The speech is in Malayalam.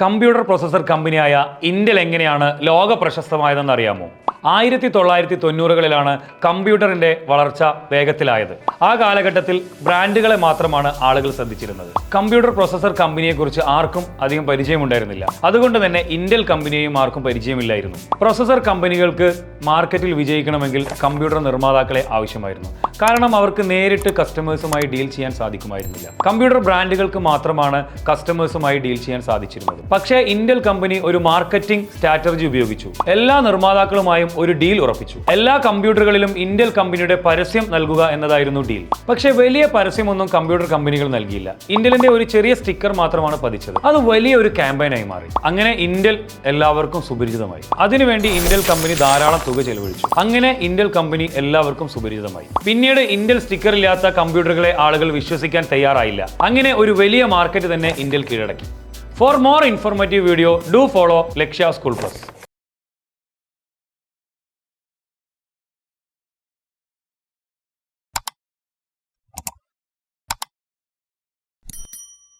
കമ്പ്യൂട്ടർ പ്രോസസർ കമ്പനിയായ ഇന്റൽ എങ്ങനെയാണ് ലോക പ്രശസ്തമായതെന്ന് അറിയാമോ? ആയിരത്തി തൊള്ളായിരത്തി തൊണ്ണൂറുകളിലാണ് കമ്പ്യൂട്ടറിന്റെ വളർച്ച വേഗത്തിലായത്. ആ കാലഘട്ടത്തിൽ ബ്രാൻഡുകളെ മാത്രമാണ് ആളുകൾ ശ്രദ്ധിച്ചിരുന്നത്. കമ്പ്യൂട്ടർ പ്രോസസർ കമ്പനിയെക്കുറിച്ച് ആർക്കും അധികം പരിചയമുണ്ടായിരുന്നില്ല. അതുകൊണ്ട് തന്നെ ഇന്റൽ കമ്പനിയെയും ആർക്കും പരിചയമില്ലായിരുന്നു. പ്രൊസസർ കമ്പനികൾക്ക് മാർക്കറ്റിൽ വിജയിക്കണമെങ്കിൽ കമ്പ്യൂട്ടർ നിർമ്മാതാക്കളെ ആവശ്യമായിരുന്നു. കാരണം അവർക്ക് നേരിട്ട് കസ്റ്റമേഴ്സുമായി ഡീൽ ചെയ്യാൻ സാധിക്കുമായിരുന്നില്ല. കമ്പ്യൂട്ടർ ബ്രാൻഡുകൾക്ക് മാത്രമാണ് കസ്റ്റമേഴ്സുമായി ഡീൽ ചെയ്യാൻ സാധിച്ചിരുന്നത്. പക്ഷേ ഇന്റൽ കമ്പനി ഒരു മാർക്കറ്റിംഗ് സ്ട്രാറ്റജി ഉപയോഗിച്ചു. എല്ലാ നിർമ്മാതാക്കളുമായും ഒരു ഡീൽ ഉറപ്പിച്ചു. എല്ലാ കമ്പ്യൂട്ടറുകളിലും ഇന്റൽ കമ്പനിയുടെ പരസ്യം നൽകുക എന്നതായിരുന്നു ഡീൽ പക്ഷേ വലിയ പരസ്യമൊന്നും കമ്പ്യൂട്ടർ കമ്പനികൾ നൽകിയില്ല. ഇന്റലിന്റെ ഒരു ചെറിയ സ്റ്റിക്കർ മാത്രമാണ് പതിച്ചത്. അത് വലിയ ഒരു ക്യാമ്പയിനായി മാറി. അങ്ങനെ ഇന്റൽ എല്ലാവർക്കും സുപരിചിതമായി. അതിനുവേണ്ടി ഇന്റൽ കമ്പനി ധാരാളം തുക ചെലവഴിച്ചു. അങ്ങനെ ഇന്റൽ കമ്പനി എല്ലാവർക്കും സുപരിചിതമായി. പിന്നീട് ഇന്റൽ സ്റ്റിക്കർ ഇല്ലാത്ത കമ്പ്യൂട്ടറുകളെ ആളുകൾ വിശ്വസിക്കാൻ തയ്യാറായില്ല. അങ്ങനെ ഒരു വലിയ മാർക്കറ്റ് തന്നെ ഇന്റൽ കീഴടക്കി. For more informative video do follow Lakshya school plus